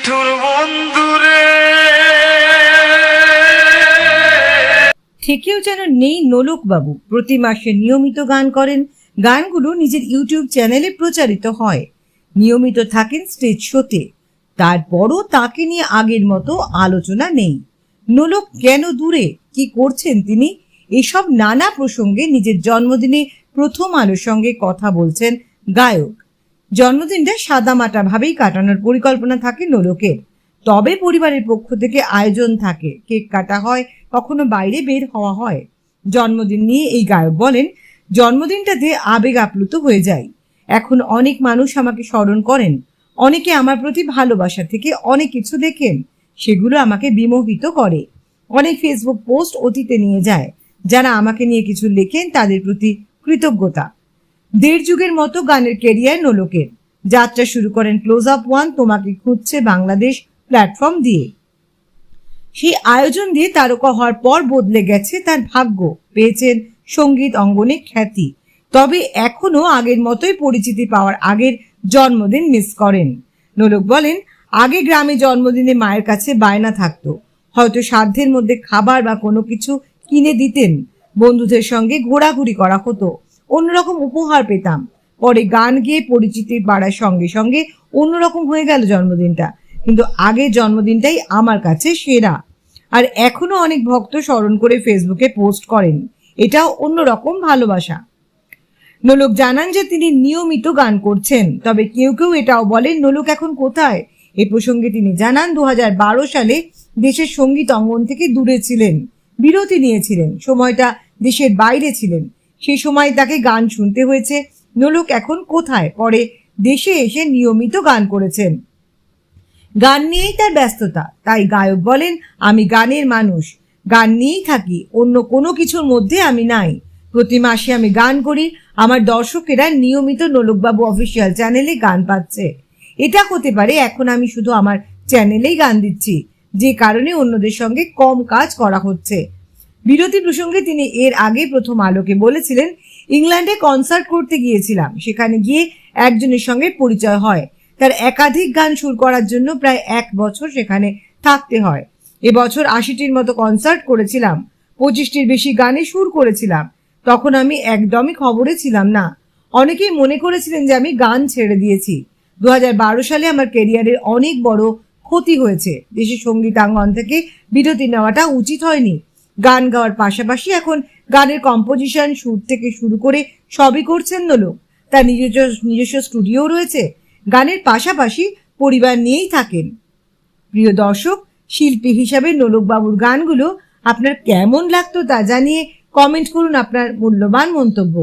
নিঠুর থেকেও যেন নেই নোলকবাবু, প্রতি মাসে নিয়মিত গান করেন, গানগুলো নিজের ইউটিউব চ্যানেলে প্রচারিত হয়। নিয়মিত থাকেন স্টেজ শোতে তারপরও তাকে নিয়ে আগের মতো আলোচনা নেই। নোলক কেন দূরে, কি করছেন তিনি, এসব নানা প্রসঙ্গে নিজের জন্মদিনে প্রথম আলোর সঙ্গে কথা বলছেন গায়ক জন্মদিনটা সাদামাটা ভাবেই কাটানোর পরিকল্পনা থাকে নোলকের তবে পরিবারের পক্ষ থেকে আয়োজন থাকে। কেক কাটা হয়, কখনো বাইরে বের হওয়া হয়। জন্মদিন নিয়ে এই গায়ক বলেন, জন্মদিনটাতে আবেগ আপ্লুত হয়ে যায় এখন অনেক মানুষ আমাকে স্মরণ করেন। অনেকে আমার প্রতি ভালোবাসা থেকে অনেক কিছু দেখেন। সেগুলো আমাকে বিমোহিত করে। অনেক ফেসবুক পোস্ট অতীতে নিয়ে যায়। যারা আমাকে নিয়ে কিছু লেখেন, তাদের প্রতি কৃতজ্ঞতা। দেড় যুগের মতো গানের কেরিয়ার নোলকের যাত্রা শুরু করেন ক্লোজ আপ ওয়ান তোমাকে খুঁজছে বাংলাদেশ প্ল্যাটফর্ম দিয়ে। সেই আয়োজন দিয়ে তারকা হওয়ার পর বদলে গেছে তার ভাগ্য, পেয়েছেন সংগীত অঙ্গনে খ্যাতি। তবে এখনও আগের মতোই পরিচিতি পাওয়ার আগের জন্মদিন মিস করেন। নোলক বলেন, আগে গ্রামে জন্মদিনে মায়ের কাছে বায়না থাকতো। হয়তো সাধ্যের মধ্যে খাবার বা কোনো কিছু কিনে দিতেন। বন্ধুদের সঙ্গে ঘোরাঘুরি করা হতো। অন্যরকম উপহার পেতাম। পরে গান গেয়ে পরিচিতি বাড়ার সঙ্গে সঙ্গে অন্যরকম হয়ে গেল জন্মদিনটা। কিন্তু আগের জন্মদিনটাই আমার কাছে সেরা। আর এখনও অনেক ভক্ত স্মরণ করে ফেসবুকে পোস্ট করেন। এটাও অন্যরকম ভালোবাসা। নোলক জানান যে তিনি নিয়মিত গান করছেন, তবে কেউ কেউ এটাও বলেন, নোলক এখন কোথায়? এ প্রসঙ্গে তিনি জানান দু হাজার বারো সালে দেশের সংগীত অঙ্গন থেকে দূরে ছিলেন। বিরতি নিয়েছিলেন। সময়টা দেশের বাইরে ছিলেন। সেই সময় তাকে গান শুনতে হয়েছে। নোলক এখন কোথায়? পরে দেশে এসে নিয়মিত গান করেছেন। গান নিয়েই তার ব্যস্ততা। তাই গায়ক বলেন, আমি গানের মানুষ। গান নিয়েই থাকি। অন্য কোনো কিছুর মধ্যে আমি নাই। প্রতি মাসে আমি গান করি। আমার দর্শকেরা নিয়মিত নোলকবাবু অফিসিয়াল চ্যানেলে গান পাচ্ছে। এটা হতে পারে এখন আমি শুধু আমার চ্যানেলেই গান দিচ্ছি। যে কারণে অন্যদের সঙ্গে কম কাজ করা হচ্ছে। বিরতি প্রসঙ্গে তিনি এর আগে প্রথম আলোকে বলেছিলেন, ইংল্যান্ডে কনসার্ট করতে গিয়েছিলাম। সেখানে গিয়ে একজনের সঙ্গে পরিচয় হয়। তার একাধিক গান সুর করার জন্য প্রায় এক বছর সেখানে থাকতে হয়। এবছর আশিটির মতো কনসার্ট করেছিলাম। পঁচিশটির বেশি গানে সুর করেছিলাম। তখন আমি একদমই খবরে ছিলাম না। অনেকেই মনে করেছিলেন যে আমি গান ছেড়ে দিয়েছি। দু হাজার বারো সালে আমার কেরিয়ারের অনেক বড় ক্ষতি হয়েছে। দেশের সঙ্গীতাঙ্গন থেকে বিরতি নেওয়াটা উচিত হয়নি। গান গাওয়ার পাশাপাশি এখন গানের কম্পোজিশন সুর থেকে শুরু করে সবই করছেন নোলক তার নিজস্ব নিজস্ব স্টুডিও রয়েছে। গানের পাশাপাশি পরিবার নিয়েই থাকেন। প্রিয় দর্শক, শিল্পী হিসাবে নোলকবাবুর গানগুলো আপনার কেমন লাগতো তা জানিয়ে কমেন্ট করুন আপনার মূল্যবান মন্তব্য।